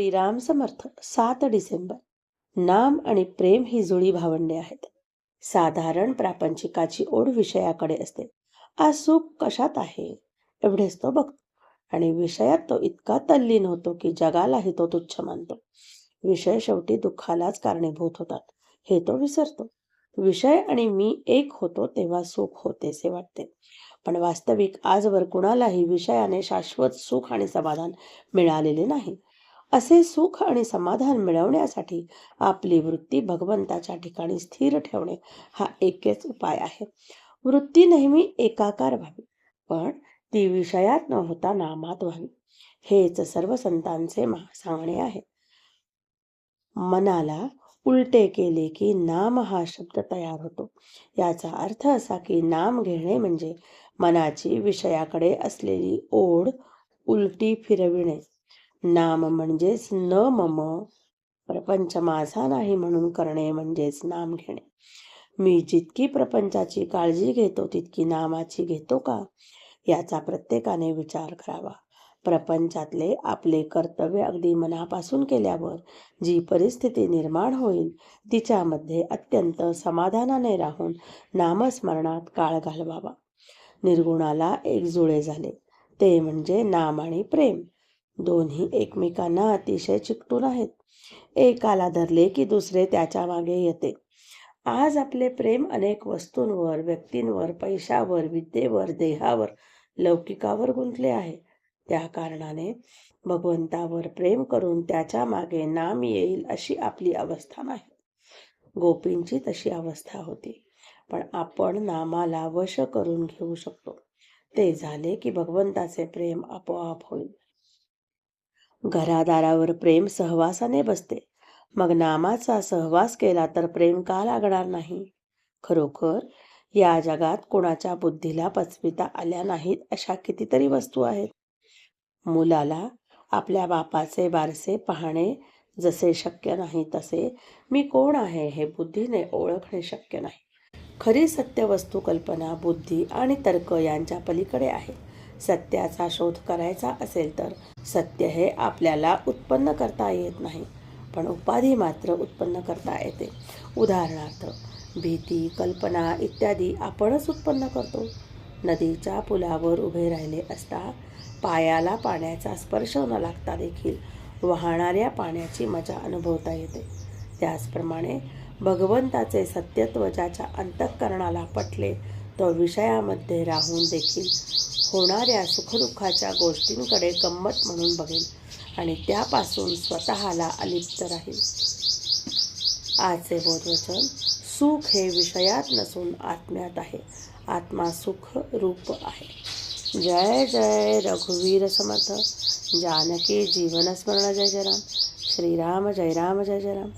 श्रीराम समर्थ सात डिसेंबर. नाम आणि प्रेम ही जुळी भावंडे आहेत. साधारण प्रापंचिकाची ओढ विषयाकडे असते. आज सुख कशात आहे? एवढेच तो बघतो. आणि विषयात तो इतका तल्लीन होतो की जगालाही तो तुच्छ मानतो. विषय शेवटी दुःखालाच कारणीभूत होतात हे तो विसरतो. विषय आणि मी एक होतो तेव्हा सुख होतेसे वाटते. पण वास्तविक आजवर कुणालाही विषयाने शाश्वत सुख आणि समाधान मिळालेले नाही. असे सुख आणि समाधान मिळवण्यासाठी आपली वृत्ती भगवंताच्या ठिकाणी स्थिर ठेवणे हा एकच उपाय आहे. वृत्ती नेहमी एकाकार व्हावी पण ती विषयात न होता नामात व्हावी. हेच सर्व संतांचे सांगणे आहे. मनाला उलटे केले की नाम हा शब्द तयार होतो. याचा अर्थ असा की नाम घेणे म्हणजे मनाची विषयाकडे असलेली ओढ उलटी फिरविणे. नाम म्हणजेच न मम. प्रपंच माझा नाही म्हणून करणे म्हणजेच नाम घेणे. मी जितकी प्रपंचाची काळजी घेतो तितकी नामाची घेतो का? याचा प्रत्येकाने विचार करावा. प्रपंचातले आपले कर्तव्य अगदी मनापासून केल्यावर जी परिस्थिती निर्माण होईल तिच्यामध्ये अत्यंत समाधानाने राहून नामस्मरणात काळ घालवावा. निर्गुणाला एक जुळे झाले. ते म्हणजे नाम आणि प्रेम. दोन्ही एकमेकांना अतिशय चिकटून आहेत. एकाला धरले की दुसरे त्याच्यामागे येते. आज आपले प्रेम अनेक वस्तूंवर व्यक्तींवर पैशावर विद्येवर देहावर लौकिकावर गुंतले आहे. त्या कारणाने भगवंतावर प्रेम करून त्याच्यामागे नाम येईल अशी आपली अवस्था नाही. गोपींची तशी अवस्था होती पण आपण नामाला वश करून घेऊ शकतो. ते झाले की भगवंताचे प्रेम आपोआप होईल. घरादारावर प्रेम सहवासाने बसते. मग नामाचा सहवास केला तर प्रेम का लागणार नाही? खरोखर या जगात कोणाच्या बुद्धीला पचविता आल्या नाहीत अशा कितीतरी वस्तू आहेत. मुलाला आपल्या बापाचे बारसे पाहणे जसे शक्य नाही तसे मी कोण आहे हे बुद्धीने ओळखणे शक्य नाही. खरी सत्य वस्तू कल्पना बुद्धी आणि तर्क यांच्या पलीकडे आहे. सत्याचा शोध करायचा असेल तर सत्य हे आपल्याला उत्पन्न करता येत नाही पण उपाधी मात्र उत्पन्न करता येते. उदाहरणार्थ भीती कल्पना इत्यादी आपणच उत्पन्न करतो. नदीच्या पुलावर उभे राहिले असता पायाला पाण्याचा स्पर्श न लागता देखील वाहणाऱ्या पाण्याची मजा अनुभवता येते. त्याचप्रमाणे भगवंताचे सत्यत्व ज्याच्या अंतःकरणाला पटले तो विषयामध्ये राहून देखील होणाऱ्या सुखदुःखाच्या गोष्टींकडे गंमत म्हणून बघेल आणि त्यापासून स्वतःला अलिप्त राहील आजचे बोधवचन सुख हे विषयात नसून आत्म्यात आहे. आत्मा सुख रूप आहे. जय जय रघुवीर समर्थ. जानकी जीवनस्मरण जय जय राम. श्रीराम जय राम जय जय राम.